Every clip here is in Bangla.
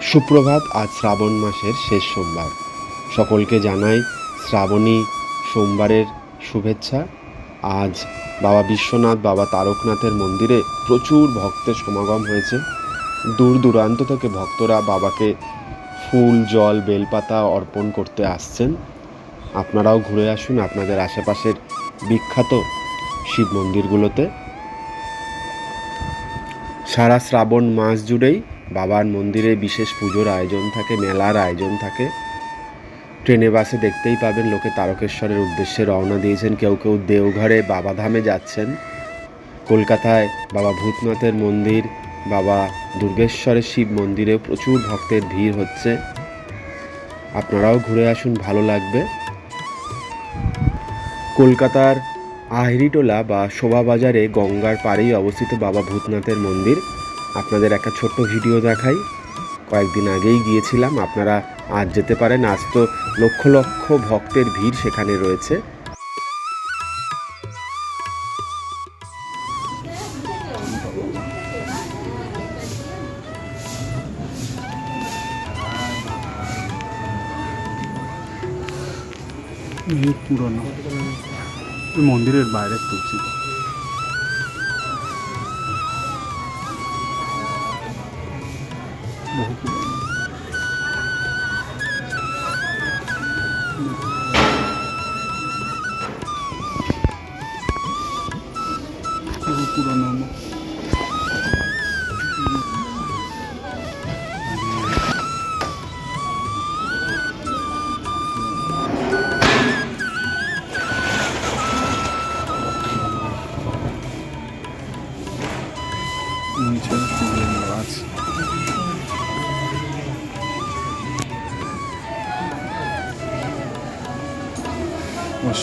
সুপ্রভাত আজ শ্রাবণ মাসের শেষ সোমবার। সকলকে জানাই শ্রাবণী সোমবারের শুভেচ্ছা। আজ বাবা বিশ্বনাথ, বাবা তারকনাথের মন্দিরে প্রচুর ভক্তের সমাগম হয়েছে। দূর দূরান্ত থেকে ভক্তরা বাবাকে ফুল, জল, বেলপাতা অর্পণ করতে আসছেন। আপনারাও ঘুরে আসুন আপনাদের আশেপাশের বিখ্যাত শিব মন্দিরগুলোতে। সারা শ্রাবণ মাস জুড়েই বাবার মন্দিরে বিশেষ পুজোর আয়োজন থাকে, মেলার আয়োজন থাকে। ট্রেনে, বাসে দেখতেই পাবেন লোকে তারকেশ্বরের উদ্দেশ্যে রওনা দিয়েছেন। কেউ কেউ দেওঘরে বাবাধামে যাচ্ছেন। কলকাতায় বাবা ভূতনাথের মন্দির, বাবা দুর্গেশ্বরের শিব মন্দিরে প্রচুর ভক্তের ভিড় হচ্ছে। আপনারাও ঘুরে আসুন, ভালো লাগবে। কলকাতার আহিরিটোলা বা শোভাবাজারে গঙ্গার পাড়েই অবস্থিত বাবা ভূতনাথের মন্দির। আপনাদের একটা ছোট্ট ভিডিও দেখাই। কয়েকদিন আগেই গিয়েছিলাম, আপনারা আজ যেতে পারেন। আজ তো লক্ষ লক্ষ ভক্তের ভিড় সেখানে রয়েছে। পুরনো। মন্দিরের বাইরে তুলছি।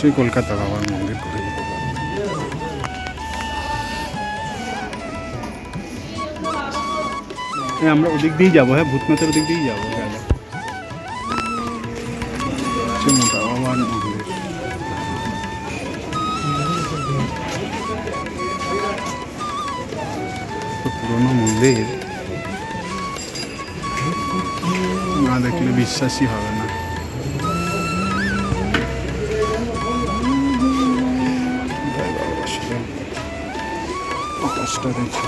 অবশ্যই কলকাতা বাবার মন্দির করে যেতে পারে আমরা ওদিক দিয়েই যাব হ্যাঁ ভূতনাথের ওদিক দিয়েই যাব গেলে মোটা বাবার মন্দির। না দেখলে বিশ্বাসই হবে না। আকাশটা দেখি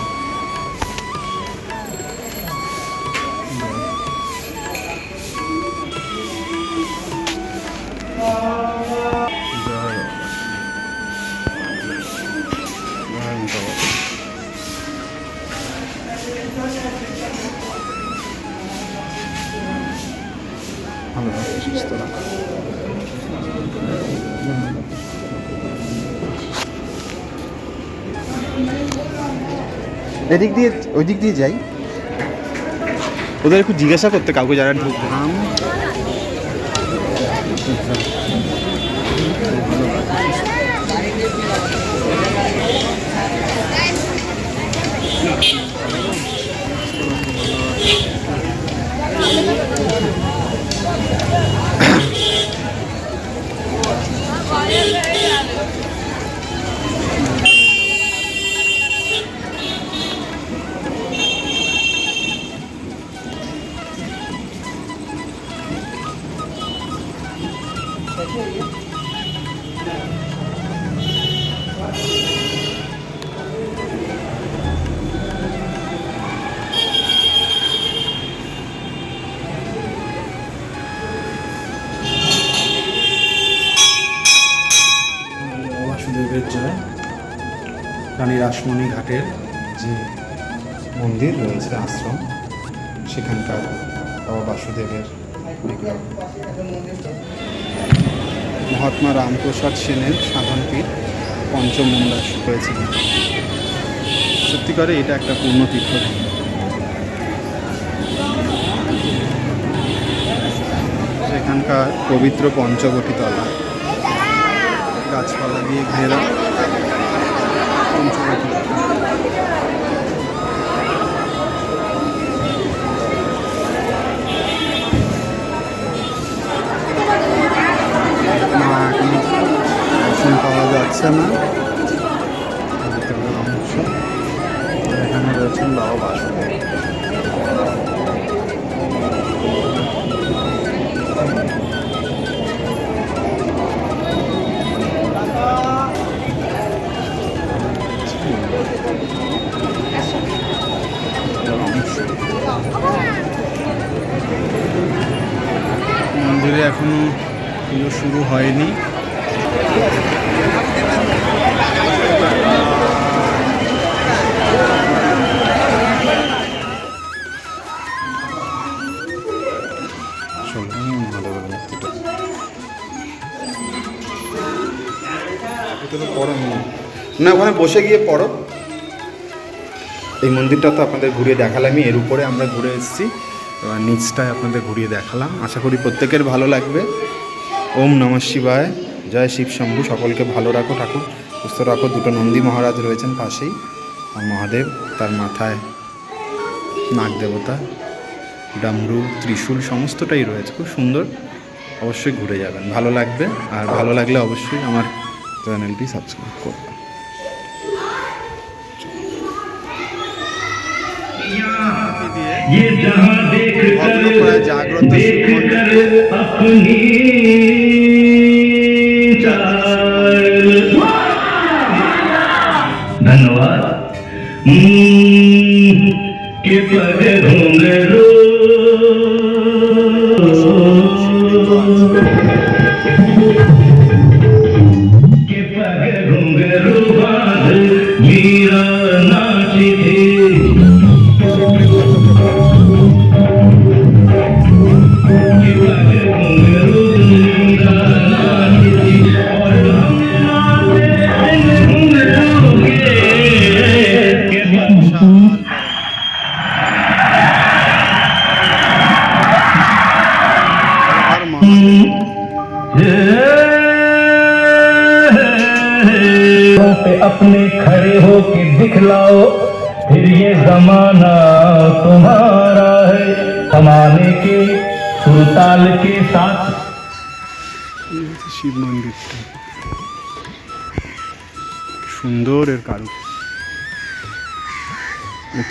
জয় বাবা। জয় বাবা। ভালো রাখো সুস্থ রাখো এদিক দিয়ে ওই দিক দিয়ে যাই। ওদের একটু জিজ্ঞাসা করতে কাউকে যারা ঢুকবে বাসুদেবের রানী রাসমণি ঘাটের যে মন্দির রয়েছে আশ্রম সেখানকার বাবা বাসুদেবের মহাত্মা রামপ্রসাদ সেনের সাধনপীঠ পঞ্চম পঞ্চমুন্ডা হয়েছিল। সত্যিকারে এটা একটা পূর্ণ তীর্থভূমি সেখানকার পবিত্র পঞ্চবটি তলা গাছপালা দিয়ে ঘেরা এখন পাওয়া যাচ্ছে না। এখানে রয়েছেন বাবা বাসুদেব মন্দিরে এখনও পুজো শুরু হয়নি। না ওখানে বসে গিয়ে পড়ো। এই মন্দিরটা তো আপনাদের ঘুরিয়ে দেখালামই, এর উপরে আমরা ঘুরে এসেছি। এবার নিচটায় আপনাদের ঘুরিয়ে দেখালাম। আশা করি প্রত্যেকের ভালো লাগবে। ওম নমঃ শিবায়। জয় শিব শম্ভু। সকলকে ভালো রাখো, ঠাকুর। সুস্থ রাখো। দুটো নন্দী মহারাজ রয়েছেন পাশেই। আর মহাদেব, তার মাথায় নাগ দেবতা, ডামরু, ত্রিশূল, সমস্তটাই রয়েছে। খুব সুন্দর। অবশ্যই ঘুরে যাবেন। ভালো লাগবে। আর ভালো লাগলে অবশ্যই আমার চ্যানেলটি সাবস্ক্রাইব করবেন। ये जहाँ देख कर जागरूक देख कर अपनी धन्यवाद। हम्म, के पद होंगे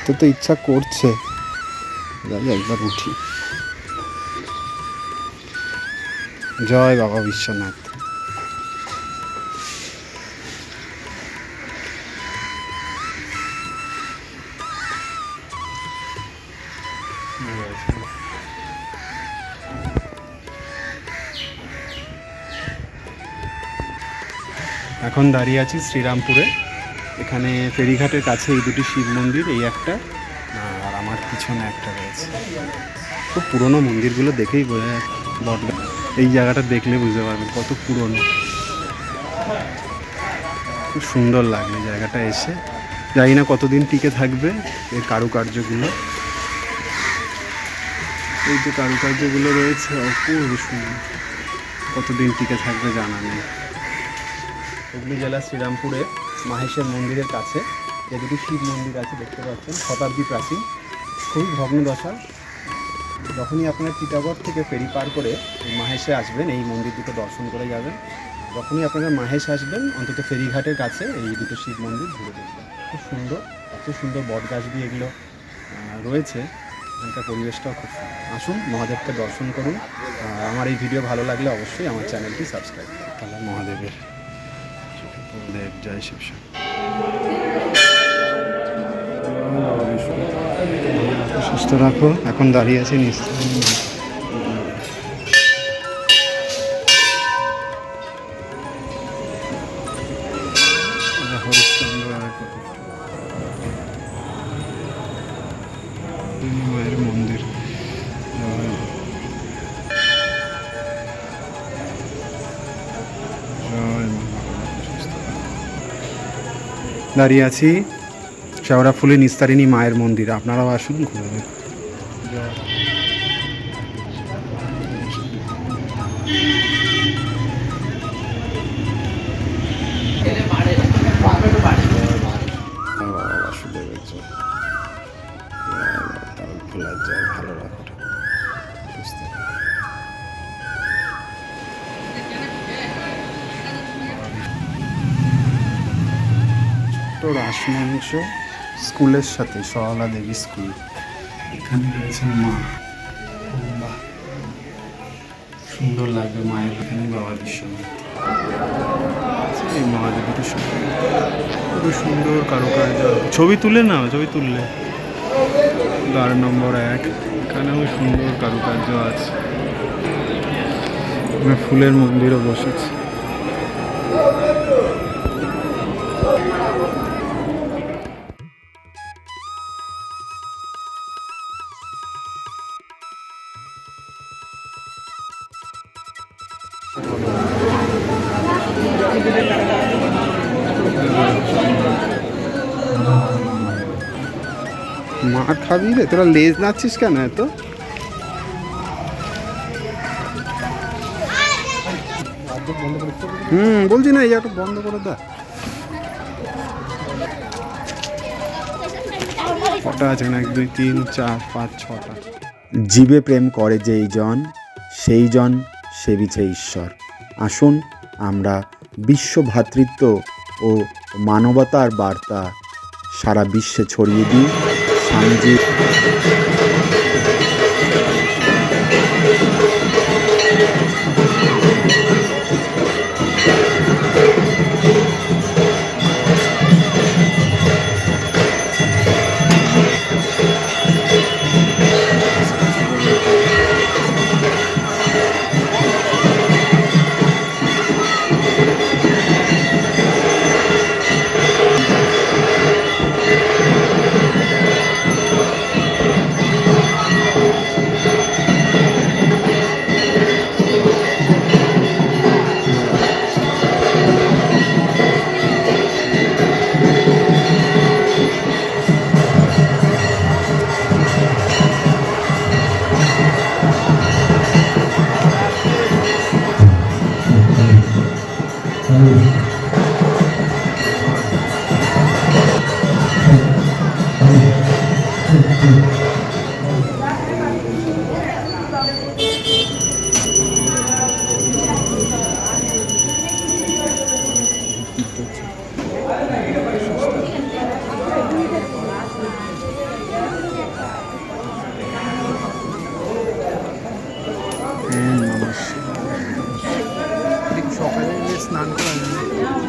উঠতে তো ইচ্ছা করছে। একবার উঠি। জয় বাবা বিশ্বনাথ। এখন দাঁড়িয়ে আছি শ্রীরামপুরে। এখানে ফেরিঘাটের কাছে এই দুটি শিব মন্দির, এই একটা, আর আমার পিছনে একটা রয়েছে। খুব পুরনো মন্দিরগুলো দেখেই বোঝা যায় এই জায়গাটা দেখলে বুঝতে পারবেন কত পুরনো। খুব সুন্দর লাগবে জায়গাটা এসে। জানি না কতদিন টিকে থাকবে এর কারুকার্যগুলো। এই যে কারুকার্যগুলো রয়েছে, অপূর্ব সুন্দর। কতদিন টিকে থাকবে জানা নেই। হুগলি জেলা শ্রীরামপুরে মাহেশের মন্দিরের কাছে, যে দুটি শিব মন্দির আছে দেখতে পাচ্ছেন, শতাব্দী প্রাচীন, খুবই ভগ্নদশা যখনই আপনার টিটাগড় থেকে ফেরি পার করে মাহেশে আসবেন, এই মন্দির দুটো দর্শন করে যাবেন, যখনই আপনারা মাহেশ আসবেন, অন্তত ফেরিঘাটের কাছে এই দুটো শিব মন্দির ঘুরে দেখবেন। খুব সুন্দর, এত সুন্দর বট গাছ দিয়ে এগুলো রয়েছে, এখানকার পরিবেশটাও খুব সুন্দর। আসুন, মহাদেবকে দর্শন করুন। আমার এই ভিডিও ভালো লাগলে অবশ্যই আমার চ্যানেলটি সাবস্ক্রাইব করুন। তাহলে মহাদেবের দেব জয় শিব সুস্থ রাখো এখন দাঁড়িয়ে আছি রায় মায়ের মন্দির দাঁড়িয়ে আছি শেওড়াফুলি নিস্তারিণী মায়ের মন্দির। আপনারাও আসুন ঘুরে ছোট্ট স্কুলের সাথে সরলা দেবী স্কুল। এখানে রয়েছেন মা। সুন্দর লাগবে মায়ের এখানে বাবা বিশ্বনাথ এই মহাদেবের সুন্দর খুবই সুন্দর কারুকার্য। ছবি তুলে না ছবি তুললে। দ্বার নম্বর এক। এখানেও সুন্দর কারুকার্য আছে। ফুলের মন্দিরও বসেছে। তোরা লেজ নাচ্ছিস কেন এত? হুম, বলছি না, এই বন্ধ করে দা। কটা আছে এক, দুই, তিন, চার, পাঁচ, ছটা। জীবে প্রেম করে যেই জন, সেই জন সেবিছে ঈশ্বর। আসুন, আমরা বিশ্ব ভ্রাতৃত্ব ও মানবতার বার্তা সারা বিশ্বে ছড়িয়ে দিই। 感じ！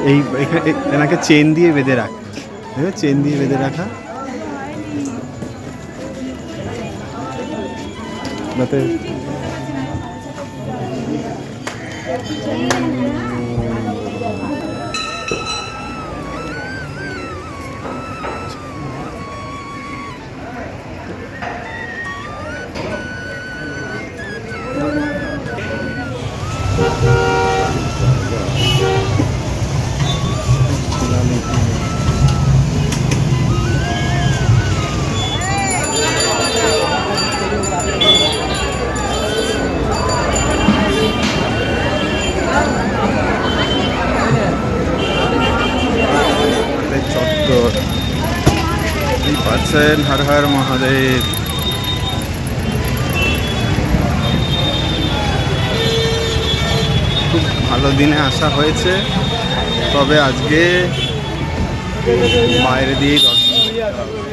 এই এনাকে চেন দিয়ে বেঁধে রাখা। চেন দিয়ে বেঁধে রাখা। যাতে পাচ্ছেন হর হর মহাদেব। খুব ভালো দিনে আসা হয়েছে, তবে আজকে বাইরে দিয়েই দর্শন আবার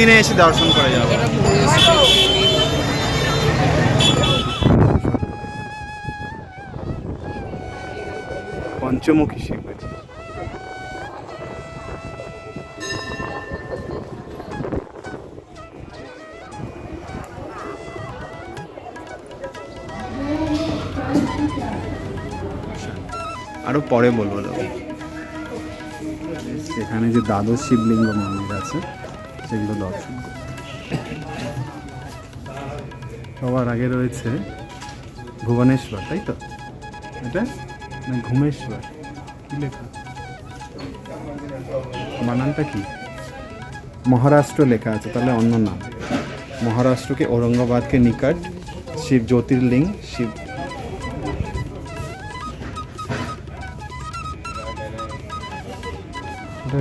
দিনে এসে দর্শন করে যাব পঞ্চমুখী শিব আরও পরে বলব সেখানে যে দ্বাদশ শিবলিঙ্গ মন্দির আছে সেগুলো দর্শন সবার আগে রয়েছে ভুবনেশ্বর, তাই তো? এটা? না, ঘুমেশ্বর। কি লেখা? মানানটা কি? মহারাষ্ট্র লেখা আছে, তাহলে অন্য নাম। মহারাষ্ট্রকে ঔরঙ্গাবাদকে নিকট, শিব জ্যোতির্লিঙ্গ শিব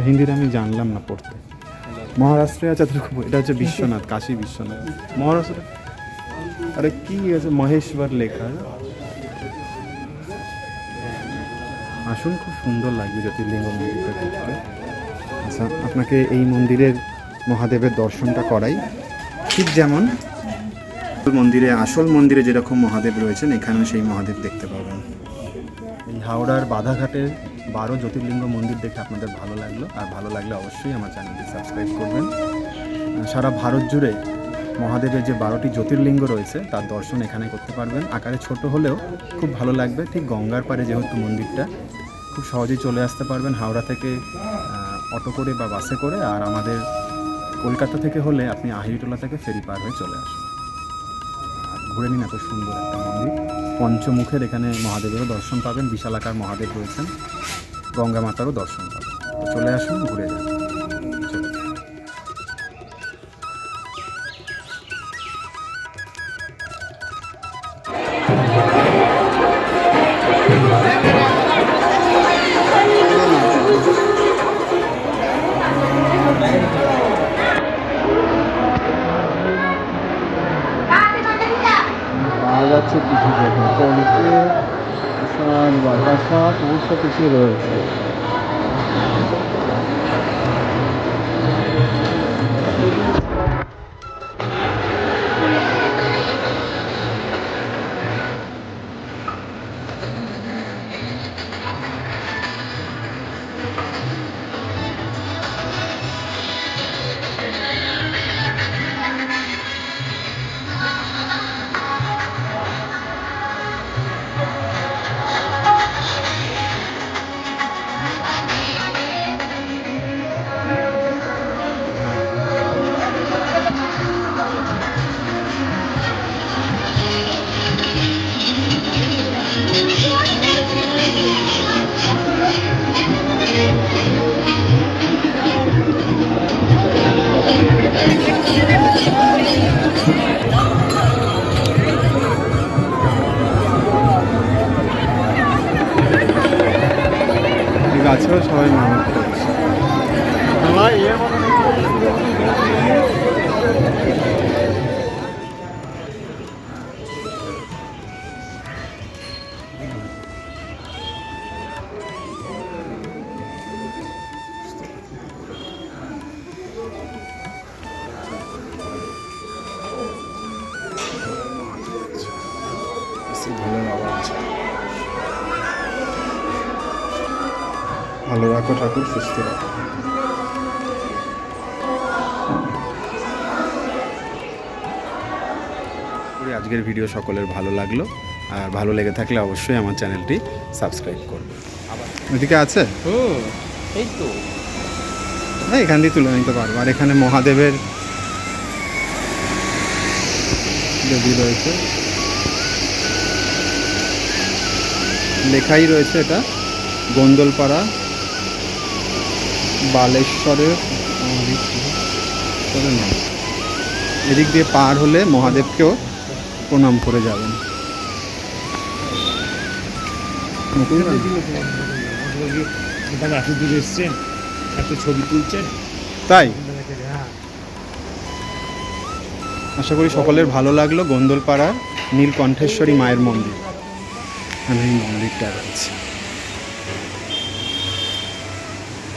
হিন্দির আমি জানলাম না পড়তে। মহারাষ্ট্রে আছে এটা হচ্ছে বিশ্বনাথ, কাশী বিশ্বনাথ। মহারাষ্ট্র আরে কি আছে, মহেশ্বর লেখা? আসুন, খুব সুন্দর লাগবে জ্যোতির্লিঙ্গ মন্দিরটা দেখতে। আচ্ছা আপনাকে এই মন্দিরের মহাদেবের দর্শনটা করাই। ঠিক যেমন মন্দিরে, আসল মন্দিরে যেরকম মহাদেব রয়েছেন, এখানেও সেই মহাদেব দেখতে পাবেন। এই হাওড়ার বাধাঘাটের বারো জ্যোতির্লিঙ্গ মন্দির দেখে আপনাদের ভালো লাগল। আর ভালো লাগলে অবশ্যই আমার চ্যানেলটি সাবস্ক্রাইব করবেন। সারা ভারত জুড়ে মহাদেবের যে বারোটি জ্যোতির্লিঙ্গ রয়েছে, তার দর্শন এখানে করতে পারবেন। আকারে ছোট হলেও খুব ভালো লাগবে। ঠিক গঙ্গার পাড়ে যেহেতু মন্দিরটা, খুব সহজেই চলে আসতে পারবেন হাওড়া থেকে অটো করে বা বাসে করে। আর আমাদের কলকাতা থেকে হলে আপনি আহিরিটোলা থেকে ফেরি পার হয়ে চলে আর ঘুরে নিন, এত সুন্দর একটা মন্দির। পঞ্চমুখের এখানে মহাদেবেরও দর্শন পাবেন, বিশালাকার মহাদেব রয়েছেন, গঙ্গা মাতারও দর্শন পাবেন। চলে আসুন, ঘুরে যান। অবশ্য কিছু আজকের ভিডিও সকলের ভালো লাগল। আর ভালো লেগে থাকলে অবশ্যই আমার চ্যানেলটি সাবস্ক্রাইব করবে। ওইদিকে আছে? ও এই তো। হ্যাঁ এখান দিয়ে তুলে নিতে পারব। আর এখানে মহাদেবের দেবী রয়েছে। লেখাই রয়েছে এটা। গোন্দলপাড়া বালেশ্বরের এদিক দিয়ে পার হলে মহাদেবকেও প্রণাম করে যাবেন। ছবি তাই? আশা করি সকলের ভালো লাগল গোন্দলপাড়ার নীলকণ্ঠেশ্বরী মায়ের মন্দির। আমি এই মন্দিরটা রয়েছে।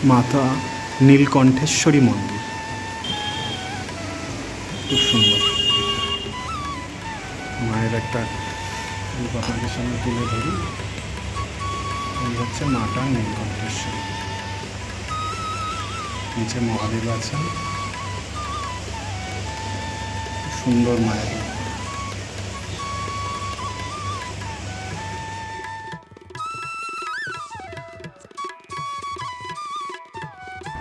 মাতা নীলকণ্ঠেশ্বরী মন্দির। খুব সুন্দর। একটা রূপ আপনাদের সামনে তুলে ধরি। এই হচ্ছে মাতা নীলকণ্ঠেশ্বরী নিচে মহাদেব আছেন। সুন্দর মায়ের।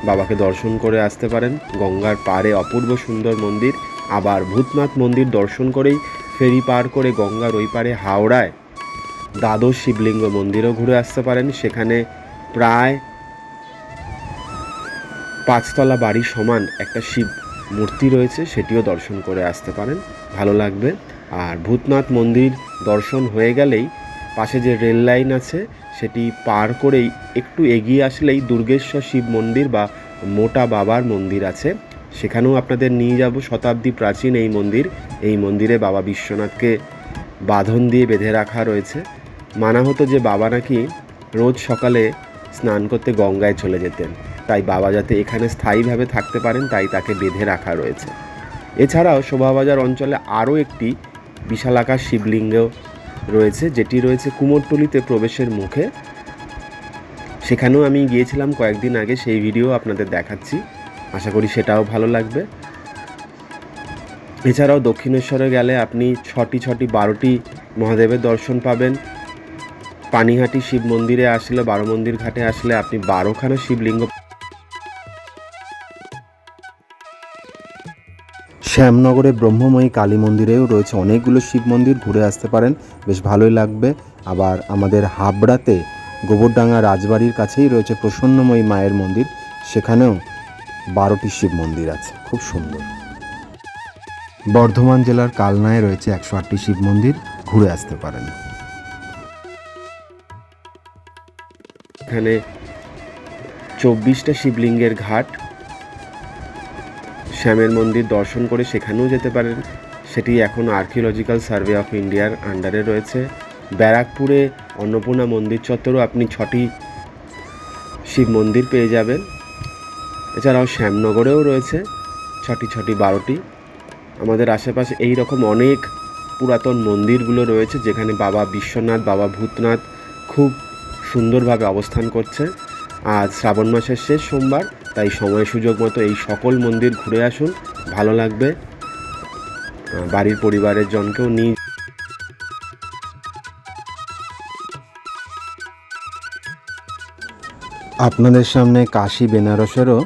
বাবাকে দর্শন করে আসতে পারেন। গঙ্গার পাড়ে অপূর্ব সুন্দর মন্দির। আবার ভূতনাথ মন্দির দর্শন করেই ফেরি পার করে গঙ্গার ওই পারে হাওড়ায় দ্বাদশ শিবলিঙ্গ মন্দিরও ঘুরে আসতে পারেন। সেখানে প্রায় পাঁচতলা বাড়ি সমান একটা শিব মূর্তি রয়েছে, সেটিও দর্শন করে আসতে পারেন। ভালো লাগবে। আর ভূতনাথ মন্দির দর্শন হয়ে গেলেই পাশে যে রেল লাইন আছে, সেটি পার করেই একটু এগিয়ে আসলেই দুর্গেশ্বর শিব মন্দির বা মোটা বাবার মন্দির আছে। সেখানেও আপনাদের নিয়ে যাব শতাব্দী প্রাচীন এই মন্দির। এই মন্দিরে বাবা বিশ্বনাথকে বাঁধন দিয়ে বেঁধে রাখা রয়েছে। মানা হতো যে বাবা নাকি রোজ সকালে স্নান করতে গঙ্গায় চলে যেতেন। তাই বাবা যাতে এখানে স্থায়ীভাবে থাকতে পারেন, তাই তাকে বেঁধে রাখা রয়েছে। এছাড়াও শোভাবাজার অঞ্চলে আরও একটি বিশালাকার শিবলিঙ্গ রয়েছে, যেটি রয়েছে কুমোরটুলিতে প্রবেশের মুখে। সেখানেও আমি গিয়েছিলাম কয়েকদিন আগে, সেই ভিডিও আপনাদের দেখাচ্ছি। আশা করি সেটাও ভালো লাগবে। এছাড়াও দক্ষিণেশ্বরে গেলে আপনি ছটি ছটি বারোটি মহাদেবের দর্শন পাবেন। পানিহাটি শিব মন্দিরে আসলে, বারো মন্দির ঘাটে আসলে আপনি বারোখানা শিবলিঙ্গ শ্যামনগরে ব্রহ্মময়ী কালী মন্দিরেও রয়েছে অনেকগুলো শিব মন্দির, ঘুরে আসতে পারেন, বেশ ভালোই লাগবে। আবার আমাদের হাবড়াতে গোবরডাঙ্গা রাজবাড়ির কাছেই রয়েছে প্রসন্নময়ী মায়ের মন্দির, সেখানেও বারোটি শিব মন্দির আছে, খুব সুন্দর। বর্ধমান জেলার কালনায় রয়েছে একশো আটটি শিব মন্দির, ঘুরে আসতে পারেন। এখানে চব্বিশটা শিবলিঙ্গের ঘাট। শ্যামের মন্দির দর্শন করে সেখানেও যেতে পারেন। সেটি এখন আর্কিওলজিক্যাল সার্ভে অফ ইন্ডিয়ার আন্ডারে রয়েছে। ব্যারাকপুরে অন্নপূর্ণা মন্দির চত্বরও আপনি ছটি শিব মন্দির পেয়ে যাবেন। এছাড়াও শ্যামনগরেও রয়েছে ছটি ছটি বারোটি। আমাদের আশেপাশে এই রকম অনেক পুরাতন মন্দিরগুলো রয়েছে যেখানে বাবা বিশ্বনাথ, বাবা ভূতনাথ খুব সুন্দরভাবে অবস্থান করছে। আজ শ্রাবণ মাসের শেষ সোমবার, তাই সময় সুযোগ মতো এই সকল মন্দির ঘুরে আসুন, ভালো লাগবে। বাড়ির পরিবারের জনকেও নিয়ে আপনাদের সামনে কাশী, বেনারসেরও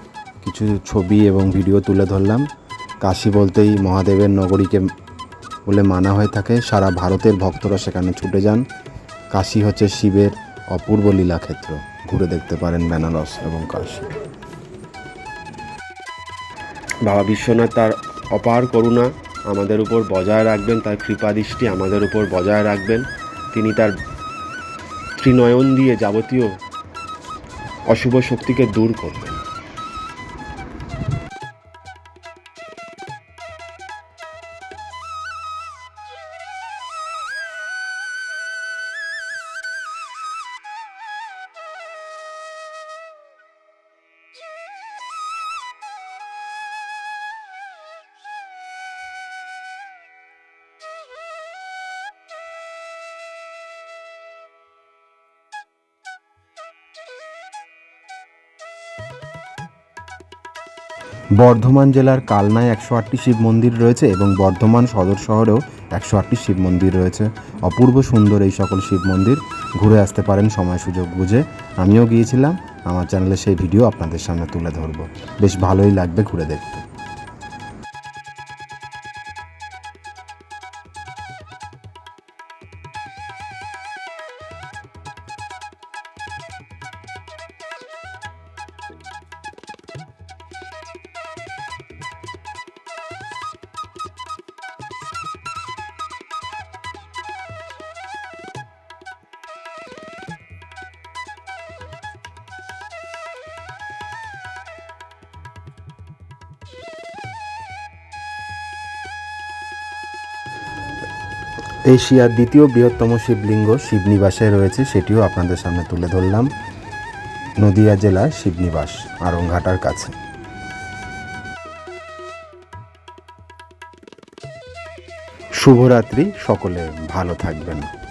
কিছু ছবি এবং ভিডিও তুলে ধরলাম। কাশী বলতেই মহাদেবের নগরীকে বলে মানা হয়ে থাকে। সারা ভারতের ভক্তরা সেখানে ছুটে যান। কাশী হচ্ছে শিবের অপূর্ব লীলাক্ষেত্র। ঘুরে দেখতে পারেন বেনারস এবং কাশী। বাবা বিশ্বনাথ, তার অপার করুণা আমাদের উপর বজায় রাখবেন। তার কৃপাদৃষ্টি আমাদের উপর বজায় রাখবেন। তিনি তার ত্রিনয়ন দিয়ে যাবতীয় অশুভ শক্তিকে দূর করবেন। বর্ধমান জেলার কালনায় একশো আটটি শিব মন্দির রয়েছে এবং বর্ধমান সদর শহরেও একশো আটটি শিব মন্দির রয়েছে। অপূর্ব সুন্দর এই সকল শিব মন্দির। ঘুরে আসতে পারেন, সময় সুযোগ বুঝে। আমিও গিয়েছিলাম। আমার চ্যানেলে সেই ভিডিও আপনাদের সামনে তুলে ধরব। বেশ ভালোই লাগবে ঘুরে দেখতে। এশিয়ার দ্বিতীয় বৃহত্তম শিবলিঙ্গ শিবনিবাসে রয়েছে, সেটিও আপনাদের সামনে তুলে ধরলাম। নদিয়া জেলার শিবনিবাস আরংঘাটার কাছে। শুভরাত্রি, সকলে ভালো থাকবেন।